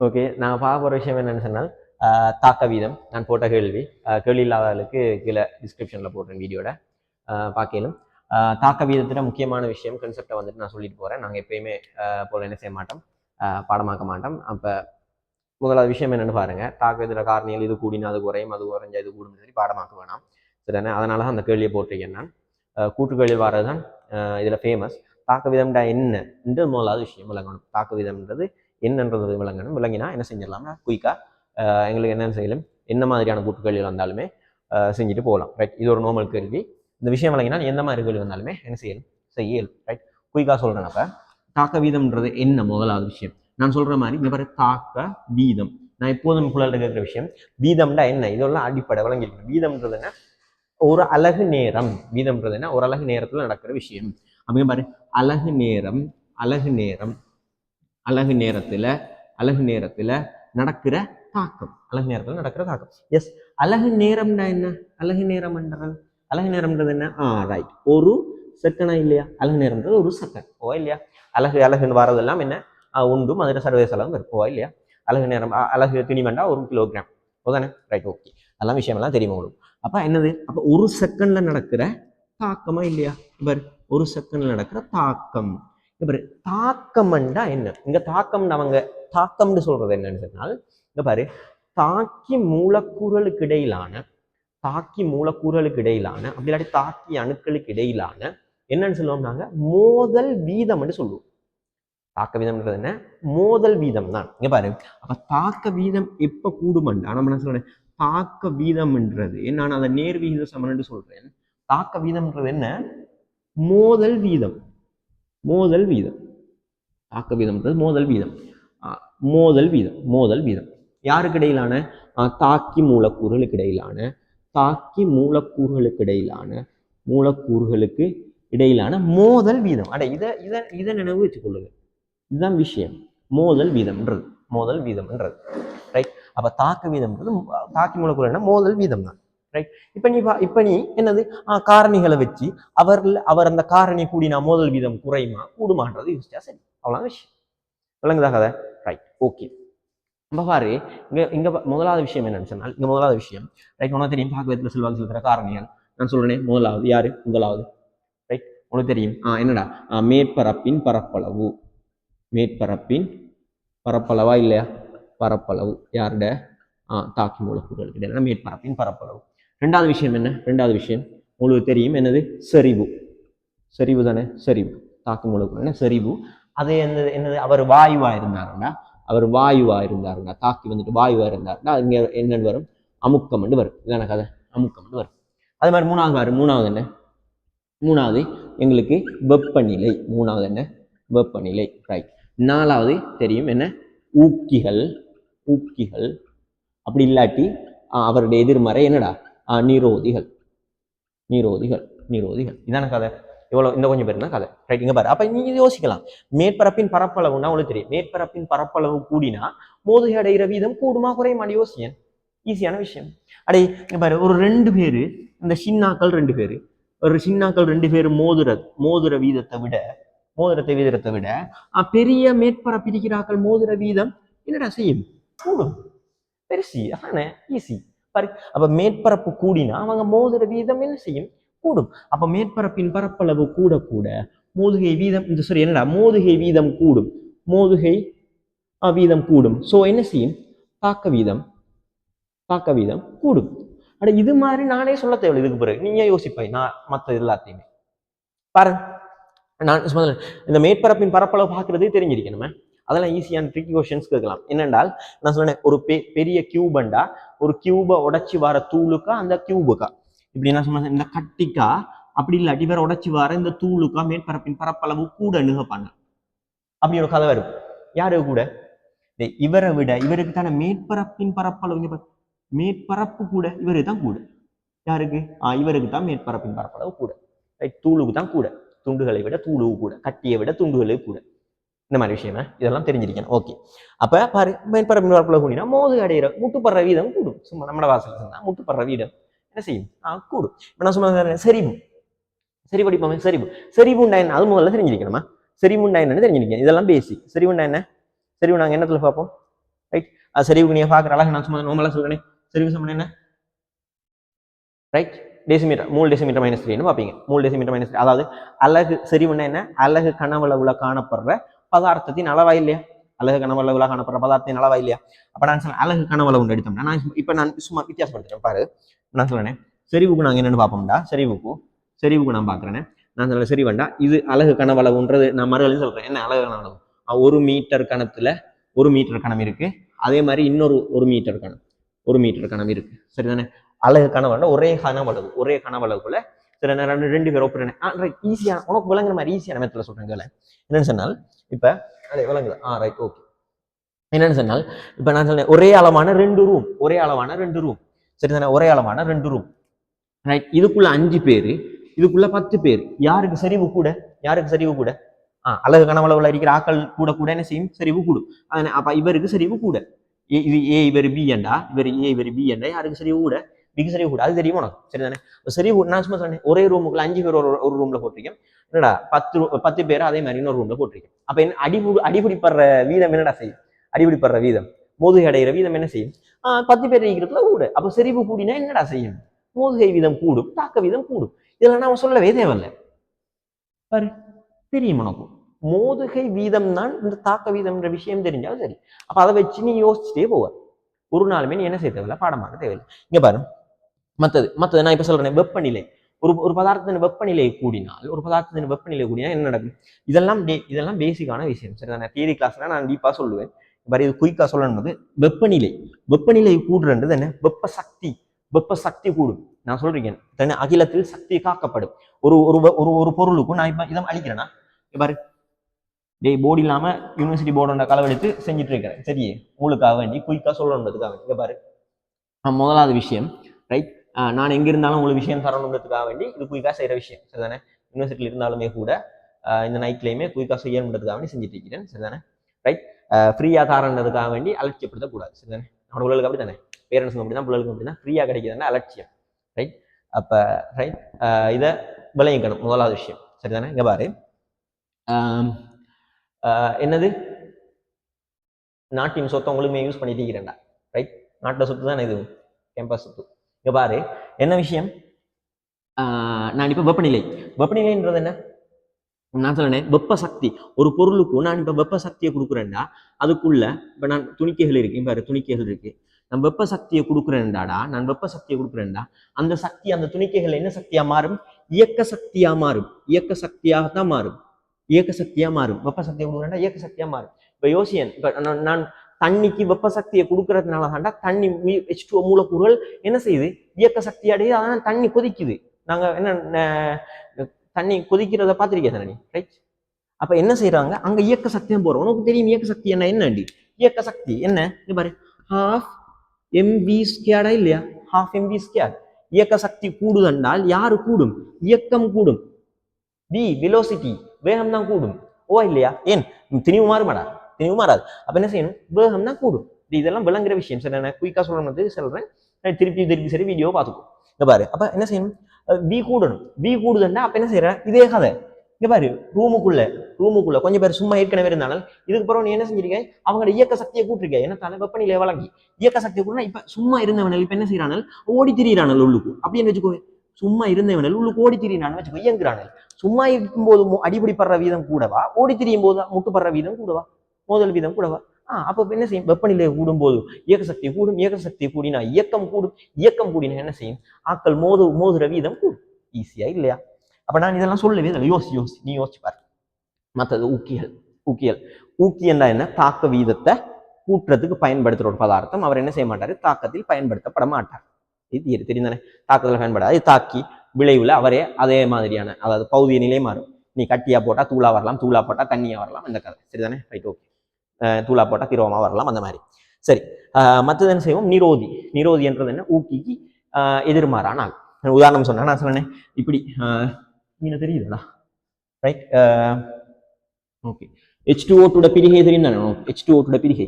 Okay நான் பார்க்க போகிற விஷயம் என்னென்னு சொன்னால் தாக்க வீதம் நான் போட்ட கேள்வி. கேள்வி இல்லாதவர்களுக்கு கீழே டிஸ்கிரிப்ஷனில் போடுறேன் வீடியோட. பார்க்கலும் தாக்க வீதத்தில் முக்கியமான விஷயம் கன்செப்டை வந்துட்டு நான் சொல்லிட்டு போகிறேன் நாங்கள் எப்பயுமே போல் என்ன செய்ய மாட்டோம்? பாடமாக்க மாட்டோம். அப்போ முதலாவது விஷயம் என்னென்னு பாருங்கள் தாக்க வீதத்தில் காரணிகள் இது கூடினா அது குறையும் அது குறைஞ்சா இது கூடும். சொல்லி பாடமாக்க வேணாம். சரிதானே? அதனால தான் அந்த கேள்வியை போட்டிருக்கேன் நான். ஆஹ் கூட்டுக்கேள்வி வர்றது தான் இதில் ஃபேமஸ் தாக்க வீதம்டா என்ன? என்று முதலாவது விஷயம் விளங்கணும். தாக்க வீதம்ன்றது என்னன்றது விளங்கணும். விளங்கினா என்ன செஞ்சிடலாம்னா குயிக்காக எங்களுக்கு என்னென்ன செய்யலும் என்ன மாதிரியான கூட்டுக்கேள்வி வந்தாலுமே செஞ்சுட்டு போகலாம் ரைட் இது ஒரு நார்மல் கேள்வி. இந்த விஷயம் விளங்கினா எந்த மாதிரி கேள்வி வந்தாலுமே என்ன செய்யணும் செய்ய இயலும் ரைட் குயிக்காக சொல்கிறேன் அப்போ. தாக்க வீதம்ன்றது என்ன? முதலாவது விஷயம். நான் சொல்கிற மாதிரி இந்த மாதிரி தாக்க வீதம். நான் எப்போதும் குழல் கேட்குற விஷயம் வீதம்டா என்ன? இதெல்லாம் அடிப்படை விளங்கிருக்கணும் வீதம்ன்றது என்ன? ஒரு அழகு நேரம். வீதம்ன்றது என்ன? ஒரு அழகு நேரத்தில் நடக்கிற விஷயம். அப்படிங்க பாரு அழகு நேரம் அழகு நேரம் அழகு நேரத்தில் அழகு நேரத்தில் நடக்கிற தாக்கம். அழகு நேரத்தில் நடக்கிற தாக்கம். எஸ் அழகு நேரம்னா என்ன? அழகு நேரம்ன்றது அழகு நேரம்ன்றது என்ன? ஆ ரைட் ஒரு செகண்டா இல்லையா? அழகு நேரம்ன்றது ஒரு செகண்ட் ஓ இல்லையா? அழகு அழகுன்னு வரதெல்லாம் என்ன? ஆ, உண்டும் அதில் சர்வதேச அளவு இருக்கும் ஓ இல்லையா? அழகு நேரம் அழகு துணிமண்டா ஒரு கிலோகிராம் ஓதானே ரைட் ஓகே அதெல்லாம் விஷயமெல்லாம் தெரியுமா உங்களுக்கு? அப்போ என்னது? அப்போ ஒரு செகண்ட்ல நடக்கிற தாக்கமா இல்லையா? இவர் ஒரு செகண்ட்ல நடக்கிற தாக்கம். பாரு தாக்கம்ண்டா என்ன? இங்க தாக்கம் அவங்க தாக்கம்னு சொல்றது என்னன்னு சொன்னால் இங்க பாரு தாக்கி மூலக்கூறலுக்கு இடையிலான தாக்கி மூலக்கூறலுக்கு இடையிலான அப்படி இல்லாட்டி தாக்கி அணுக்களுக்கு இடையிலான என்னன்னு சொல்லுவோம் நாங்க மோதல் வீதம்னு சொல்லுவோம். தாக்க வீதம்ன்றது என்ன? மோதல் வீதம் தான். இங்க பாரு அப்ப தாக்க வீதம் எப்ப கூடுமண்டா? நம்ம என்ன சொல்றேன் தாக்க வீதம்ன்றது நான் அதை நேர் விகித சமன்ட்டு சொல்றேன். தாக்க வீதம்ன்றது என்ன? மோதல் வீதம். மோதல் வீதம். தாக்க வீதம்ன்றது மோதல் வீதம். மோதல் வீதம் மோதல் வீதம். யாருக்கு இடையிலான தாக்கி மூலக்கூறுகளுக்கு இடையிலான தாக்கி மூலக்கூறுகளுக்கு இடையிலான மூலக்கூறுகளுக்கு இடையிலான மோதல் வீதம். அட இதை இதை இதை நினைவு வச்சுக்கொள்ளுங்க இதுதான் விஷயம். மோதல் வீதம்ன்றது. மோதல் வீதம்ன்றது. ரைட் அப்போ தாக்க வீதம்ன்றது தாக்கி மூலக்கூறுனா மோதல் வீதம் தான் ரைட் இப்போ நீ பா- இப்ப நீ என்னது? காரணிகளை வச்சு அவர் அவர் அந்த காரணி கூடினா மோதல் வீதம் குறையுமா? கூடுமான்றது யோசிச்சா சரி. அவ்வளோதான் விஷயம். விளங்குதா கதை? ரைட் ஓகே நம்ம பாரு இங்கே இங்க முதலாவது விஷயம் என்னன்னு சொன்னால் இங்கே முதலாவது விஷயம். ரைட் உனக்கு தெரியும் பாக்கத்தில் செல்வாக்கு செலுத்துகிற காரணிகள். நான் சொல்றேனே முதலாவது. யார்? முதலாவது. ரைட் உனக்கு தெரியும். ஆ என்னடா? மேற்பரப்பின் பரப்பளவு. மேற்பரப்பின் பரப்பளவா இல்லையா? பரப்பளவு. யாருட? ஆ தாக்கி மூலக்கூறுகள் கிடையாது மேற்பரப்பின் பரப்பளவு. ரெண்டாவது விஷயம் என்ன? ரெண்டாவது விஷயம். உங்களுக்கு தெரியும். என்னது? செறிவு. செறிவு தானே? செறிவு. தாக்கி மூலக்கூறு என்ன? செறிவு. அது என்னது? என்னது? அவர் வாயுவாக இருந்தாருன்னா அவர் வாயுவாக இருந்தாருன்னா தாக்கி வந்துட்டு வாயுவாக இருந்தாருன்னா இங்கே என்னன்னு வரும்? அமுக்கம் வரும். இதான கதை. அமுக்கம் வரும். அது மாதிரி மூணாவது பாரு. மூணாவது என்ன? மூணாவது எங்களுக்கு வெப்பநிலை. மூணாவது என்ன? வெப்பநிலை. ரைட் நாலாவது தெரியும். என்ன? ஊக்கிகள். ஊக்கிகள். அப்படி இல்லாட்டி அவருடைய எதிர்மறை என்னடா? நீரோதிகள். நீரோதிகள் நீரோதிகள். இதான கதை. இவ்வளோ இந்த கொஞ்சம் பேர் தான் கதை. ரைட் இங்க பாரு. அப்போ நீங்க யோசிக்கலாம். மேற்பரப்பின் பரப்பளவுன்னா உங்களுக்கு தெரியும். மேற்பரப்பின் பரப்பளவு கூடினா மோதுகை அடைகிற வீதம் கூடுமா குறையுமா? யோசியன் ஈஸியான விஷயம். அடே பாரு. ஒரு ரெண்டு பேரு இந்த சின்னாக்கள் ரெண்டு பேரு ஒரு சின்னாக்கள் ரெண்டு பேர் மோதுர மோதுர வீதத்தை விட மோதிரத்தை வீதத்தை விட பெரிய மேற்பரப்பு மோதிர வீதம் என்னடா செய்யும்? கூடும். பெருசி. அதானே? ஈஸி பாரு அப்போ மேற்பரப்பு கூடினா அவங்க மோதுகிற வீதம் என்ன செய்யும்? கூடும். அப்போ மேற்பரப்பின் பரப்பளவு கூட கூட மோதுகை வீதம் இந்த sorry என்னடா? மோதுகை வீதம் கூடும். மோதுகை வீதம் கூடும். சோ என்ன செய்யும்? தாக்க வீதம். தாக்க வீதம் கூடும். அட இது மாதிரி நானே சொல்ல தேவையில்லை இதுக்கு பிறகு. நீங்க யோசிப்பாய் நான் மற்ற எல்லாத்தையுமே. பாருங்க நான் இந்த மேற்பரப்பின் பரப்பளவு பார்க்கறதே தெரிஞ்சிருக்கணுமே. அதெல்லாம் ஈஸியான ட்ரிக்கி கொஷின்ஸ் கேட்கலாம். என்னென்றால் நான் சொன்னேன் ஒரு பெ பெரிய கியூபண்டா ஒரு கியூபை உடச்சி வர தூளுக்கா அந்த கியூபுக்கா இப்படி நான் சொன்னேன் இந்த கட்டிக்கா அப்படி இல்லாட்டி வேற உடச்சி வர இந்த தூளுக்கா மேற்பரப்பின் பரப்பளவு கூட நிகப்பாங்க அப்படி ஒரு கதை வரும். யாரு கூட? இவரை விட இவருக்கு தானே மேற்பரப்பின் பரப்பளவு மேற்பரப்பு கூட இவரு தான் கூட. யாருக்கு? ஆ இவருக்கு தான் மேற்பரப்பின் பரப்பளவு கூட. ரைட் தூளுக்கு தான் கூட. துண்டுகளை விட தூளுவு கூட. கட்டியை விட துண்டுகளே கூட. இந்த மாதிரி விஷயமா. இதெல்லாம் தெரிஞ்சிருக்கணும். ஓகே அப்போ பாரு மேற்பரப்பு பரப்பளவு கூடினா மோது அடையிற முட்டுப்படுற வீதம் கூடும். சும்மா நம்ம வாசல் சொன்னால் முட்டுப்படுற வீதம் என்ன செய்யும்? ஆ கூடும். இப்போ நான் சொன்ன சரி செறிவடிப்போமே செறிவு செறிவுண்டா என்ன? அது முதல்ல தெரிஞ்சிருக்கணுமா? செறிவுண்டா என்னன்னு தெரிஞ்சிருக்கேன் இதெல்லாம் பேசிக் செறிவுண்டா என்ன? சரிவு நாங்கள் என்னத்தில் பார்ப்போம்? ரைட் சரிவுக்கு நீங்கள் பார்க்குற அழகு நான் சும்மா நார்மலாக சொல்கிறேன் சரிவு சமன் என்ன? ரைட் டெசிமீட்டர் மூணு டெசிமீட்டர் மைனஸ் த்ரீன்னு பார்ப்பீங்க. மூணு டெசிமீட்டர் மைனஸ் த்ரீ அதாவது அழகு சரிவுன்னா என்ன? அழகு கனவளவுல காணப்படுற பதார்த்தத்தின் அளவா இல்லையா அழகு கனவளவுல காணப்படுற பதார்த்தத்தின் அளவா இல்லையா அப்ப நான் சொன்னேன் அழகு கனவளவு எடுத்தோம்னா நான் இப்ப நான் சும்மா வித்தியாசப்படுத்துறேன் பாரு. நான் சொல்றேன் செறிவுக்கு நாங்க என்னன்னு பார்ப்போம்டா செறிவுக்கு. செறிவுக்கு நான் பாக்குறேன் நான் சொல்ல சரி வேண்டா இது அழகு கனவளவுன்றது நான் மறுபடியும் சொல்றேன். என்ன அழகு கனவளவு? ஒரு மீட்டர் கணத்துல ஒரு மீட்டர் கணம் இருக்கு. அதே மாதிரி இன்னொரு ஒரு மீட்டர் கணம் ஒரு மீட்டர் கணம் இருக்கு. சரிதானே? அழகு கனவளவு ஒரே கனவளவு ஒரே கனவளவுக்குள்ள சில நேரம் ரெண்டு ரெண்டு பேர் ஒப்புறேன் ஈஸியா உனக்கு விளங்குற மாதிரி ஈஸியான மெத்தட்ல சொல்றேன் கேளு. என்னன்னு சொன்னால் இப்ப அதே விளங்குது. ஆ ரைட் ஓகே என்னன்னு சொன்னால் இப்ப நான் சொன்னேன் ஒரே அளவான ரெண்டு ரூம் ஒரே அளவான ரெண்டு ரூம் சரி தானே ஒரே அளவான ரெண்டு ரூம் ரைட் இதுக்குள்ள அஞ்சு பேர் இதுக்குள்ள பத்து பேர் யாருக்கு சரிவு கூட? யாருக்கு சரிவு கூட? ஆ அழகு கனவளவுல இருக்கிற ஆக்கள் கூட கூட என்ன செய்யும்? சரிவு கூடும். அதனால அப்ப இவருக்கு சரிவு கூட. ஏ- இது ஏ இவர் பி ஏண்டா இவர் ஏ இவர் பி ஏண்டா யாருக்கு சரிவு கூட? பிக் சரி கூட. அது தெரியும் உனக்கு? சரிதானே? சரி சரிவு நான் சும்மா சொன்னேன். ஒரே ரூமுக்குள்ள அஞ்சு பேர் ஒரு ஒரு ரூம்ல போட்டிருக்கேன். என்னடா பத்து ரூ- பத்து பேர் அதே மாதிரி இன்னொரு ரூம்ல போட்டிருக்கேன். அப்ப என்ன அடிபு அடிபிடிப்படுற வீதம் என்னடா செய்யும்? அடிபிடிப்படுற வீதம். மோதுகை அடைகிற வீதம் என்ன செய்யும்? ஆஹ் பத்து பேர் இருக்கிறதுல கூட அப்ப செறிவு கூடினா என்னடா செய்யும்? மோதுகை வீதம் கூடும் தாக்க வீதம் கூடும். இதெல்லாம் நான் சொல்லவே தேவையில்ல. பாரு தெரியும் உனக்கு? மோதுகை வீதம் தான் இந்த தாக்க வீதம்ன்ற விஷயம் தெரிஞ்சாலும் சரி. அப்ப அதை வச்சு நீ யோசிச்சுட்டே போவ. ஒரு நாளுமே நீ என்ன செய்ய தேவையில்ல? பாடமாக தேவையில்லை. இங்க பாரு. மற்றது மற்றது நான் இப்போ சொல்கிறேன் வெப்பநிலை. ஒரு ஒரு பதார்த்தத்தின் வெப்பநிலை கூடினால் ஒரு பதார்த்தத்தின் வெப்பநிலை கூடினால் என்ன நடக்கும்? இதெல்லாம் இதெல்லாம் பேசிக்கான விஷயம். சரி நான் தியரி கிளாஸ்ல நான் டீப்பாக சொல்லுவேன். பாரு இது குயிக்காக சொல்லணும் வெப்பநிலை. வெப்பநிலை கூடுறது என்ன? வெப்ப சக்தி வெப்ப சக்தி கூடும். நான் சொல்றேன். தன்னை அகிலத்தில் சக்தி காக்கப்படும். ஒரு ஒரு ஒரு ஒரு பொருளுக்கும் நான் இப்போ இதை அழிக்கிறேன்னா இங்க பாரு. போர்டு இல்லாம யூனிவர்சிட்டி போர்டோட களவெடுத்து செஞ்சுட்டு இருக்கிறேன். சரி உங்களுக்காக வேண்டி குயிக்காக சொல்லணுன்றதுக்காக வேண்டி பாரு. முதலாவது விஷயம் ரைட் நான் எங்க இருந்தாலும் உங்களுக்கு விஷயம் தரணுன்றதுக்காக வேண்டி இது குயிக்காக செய்யற விஷயம். சரிதானே? யூனிவர்சிட்டியில் இருந்தாலுமே கூட இந்த நைட்லையுமே குயிக்காக செய்யணுன்றதுக்காக வேண்டி செஞ்சுட்டு இருக்கிறேன் சரிதானே ரைட் ஃப்ரீயா தாரன்றதுக்காக வேண்டி அலட்சியப்படுத்தக்கூடாது சரிதானே? நம்ம பிள்ளைகளுக்கு அப்படி தானே பேரண்ட்ஸுங்க அப்படி தான் பிள்ளைகளுக்கு அப்படி தான் ஃப்ரீயாக கிடைக்குதுன்னா அலட்சியம். ரைட் அப்போ ரைட் இதை விளையங்கணும் முதலாவது விஷயம். சரிதானே? இங்கே பாரு. ஆஹ் என்னது? நாட்டின் சொத்தை உங்களுமே யூஸ் பண்ணிட்டு இருக்கிறேன்டா ரைட் நாட்டில் சொத்து தானே இது? கேம்பஸ் சொத்து. இங்கே பாரு. என்ன விஷயம்? ஆஹ் நான் இப்போ வெப்பநிலை. வெப்பநிலைன்றது என்ன? நான் சொல்றேன் வெப்ப சக்தி ஒரு பொருளுக்கும் நான் இப்போ வெப்ப சக்தியை கொடுக்குறேன்டா அதுக்குள்ள இப்போ நான் துணிக்கைகள் இருக்கு. பாரு துணிக்கைகள் இருக்கு. நான் வெப்ப சக்தியை கொடுக்குறேன்டாடா நான் வெப்ப சக்தியை கொடுக்குறேன்டா அந்த சக்தி அந்த துணிக்கைகள் என்ன சக்தியா மாறும்? இயக்க சக்தியா மாறும். இயக்க சக்தியாக தான் மாறும். இயக்க சக்தியா மாறும். வெப்ப சக்தியை கொடுக்குறேன்டா இயக்க சக்தியா மாறும். இப்போ யோசியன் இப்போ நான் தண்ணிக்கு வெப்ப சக்தியை கொடுக்கறதுனால தாண்டா தண்ணி ஹெச் டூ மூலக்கூறுகள் என்ன செய்யுது? இயக்க சக்தி அடையுது அதனால தண்ணி கொதிக்குது. நாங்க என்ன தண்ணி கொதிக்கிறத பார்த்துருக்கேன் தானே ரைட் அப்ப என்ன செய்யறாங்க அங்க இயக்க சக்தியும் போறோம். உனக்கு தெரியும் இயக்க சக்தி என்ன என்னடி இயக்க சக்தி என்ன? இது பாரு. ஹாஃப் எம்பி ஸ்கேடா இல்லையா? ஹாஃப் எம்பி ஸ்கேர் இயக்க சக்தி கூடுதென்றால் யாரு கூடும்? இயக்கம் கூடும். வி வெலோசிட்டி வேகம் தான் கூடும் ஓ இல்லையா? ஏன்? திணிவு மாறுமாடா. திணிவு மாறாது. அப்ப என்ன செய்யணும்? வேகம் தான் கூடும். இது இதெல்லாம் விளங்குற விஷயம். சரி நான் குயிக்கா சொல்லணும்னு சொல்றேன். திருப்பி திருப்பி சரி வீடியோ பார்த்துக்கோ. இங்க பாரு. அப்ப என்ன செய்யணும்? வி கூடணும். வி கூடுதுன்னா அப்ப என்ன செய்யற? இதே கதை. இங்கே பாரு. ரூமுக்குள்ள ரூமுக்குள்ள கொஞ்சம் பேர் சும்மா ஏற்கனவே இருந்தாலும் இதுக்கு பிறகு நீ என்ன செஞ்சிருக்க? அவங்களோட இயக்க சக்தியை கூட்டிருக்க. என்ன தலை வெப்பநிலை வழங்கி. இயக்க சக்தியை கூட இப்ப சும்மா இருந்தவனால் இப்ப என்ன செய்யறானல் ஓடி திரியிறானல் உள்ளுக்கு. அப்படின்னு வச்சுக்கோ? சும்மா இருந்தவனல் உள்ளுக்கு ஓடி திரியிறானு வச்சுக்கோ. இயங்குறானல். சும்மா இருக்கும்போது மு- படுற வீதம் கூடவா? ஓடி திரியும் போது முட்டுப்படுற வீதம் கூடவா? மோதல் வீதம் கூடவா ஆ அப்போ என்ன செய்யும்? வெப்பநிலை கூடும்போது போது சக்தி கூடும் இயக்கசக்தி கூடினா இயக்கம் கூடும் இயக்கம் கூடினா என்ன செய்யும்? ஆக்கள் மோது மோதுற வீதம் கூடும். ஈஸியா இல்லையா? அப்ப நான் இதெல்லாம் சொல்லவே இல்லை. யோசி யோசி. நீ யோசிச்சு பாரு. மற்றது ஊக்கியல் ஊக்கியல். ஊக்கியன்னா என்ன? தாக்க வீதத்தை கூட்டுறதுக்கு பயன்படுத்துற ஒரு பதார்த்தம். அவர் என்ன செய்ய மாட்டாரு? தாக்கத்தில் பயன்படுத்தப்பட மாட்டார். இது தெரி- தெரியும் தானே தாக்கத்தில் பயன்படாது. தாக்கி விளைவுல அவரே அதே மாதிரியான அதாவது பௌதிய நிலை மாறும். நீ கட்டியா போட்டால் தூளா வரலாம் தூளா போட்டால் தண்ணியா வரலாம். அந்த கதை. சரிதானே? ரைட் ஓகே தூளா போட்டா திரவமாக வரலாம் அந்த மாதிரி. சரி. மற்றது என்ன செய்வோம்? நிரோதி. நிரோதி என்றது என்ன? ஊக்கிக்கு அஹ் எதிர்மாறான ஆள். உதாரணம் சொன்னா நான் சொன்னேன்? இப்படி அஹ் நீங்க தெரியுதுடா. ரைட் ஓகே ஹெச் டூ ஓட்டோட பிரிகை தெரியும் தானே ஹெச் டூ ஓட்டோட பிரிகை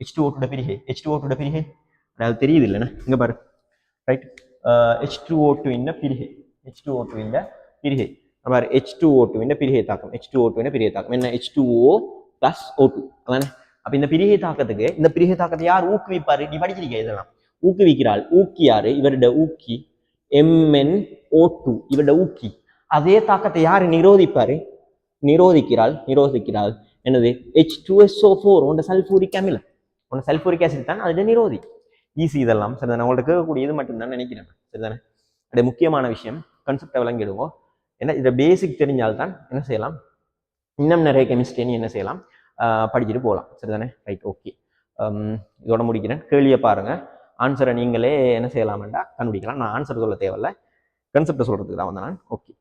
ஹெச் டூ ஓட்டோட பிரிகை ஹெச் டூ ஓட்டோட பிரிகை? அது தெரியுது இல்லைண்ணே இங்க பாரு. Right H two O two இந்த பிரிகை. ஹெச் டூ ஓ டூ இந்த பிரிகை. பாரு. ஹெச் டூ ஓ டூ இந்த பிரிகை தாக்கம். ஹெச் டூ ஓ டூ பிரிகை தாக்கம். என்ன? H two O plus O two அதானே? அப்போ இந்த பிரிகை தாக்கத்துக்கு இந்த பிரிகை தாக்கத்தை யார் ஊக்குவிப்பார்? நீ படிச்சிருக்கீங்க இதெல்லாம்? ஊக்குவிக்கிறாள் ஊக்கி யாரு இவருடைய ஊக்கி எம்என் ஓ டூ இவருடைய ஊக்கி. அதே தாக்கத்தை யார் நிரோதிப்பார்? நிரோதிக்கிறாள் நிரோதிக்கிறாள். என்னது? H two S O four உண்ட சல்ஃபூரிக் அமிலம். உண்ட சல்ஃபூரிக் ஆசிட் தான்? அதுல நிரோதி. ஈஸி இதெல்லாம். சரிதானே உங்கள்கிட்ட கேட்கக்கூடிய இது மட்டும்தான் நினைக்கிறேன். சரிதானே? அது முக்கியமான விஷயம் கன்செப்டை விளங்கிடுவோம். என்ன இதை பேசிக் தெரிஞ்சால்தான் என்ன செய்யலாம்? இன்னும் நிறைய கெமிஸ்ட்ரி நீ என்ன செய்யலாம்? படிச்சுட்டு போகலாம். சரிதானே? ரைட் ஓகே இதோட முடிக்கிறேன். கேள்வியை பாருங்கள் ஆன்சரை நீங்களே என்ன செய்யலாம்டா? கண்டுபிடிக்கலாம். நான் ஆன்சர் சொல்ல தேவையில்ல. கன்செப்டை சொல்கிறதுக்கு தான் வந்தேன் நான். ஓகே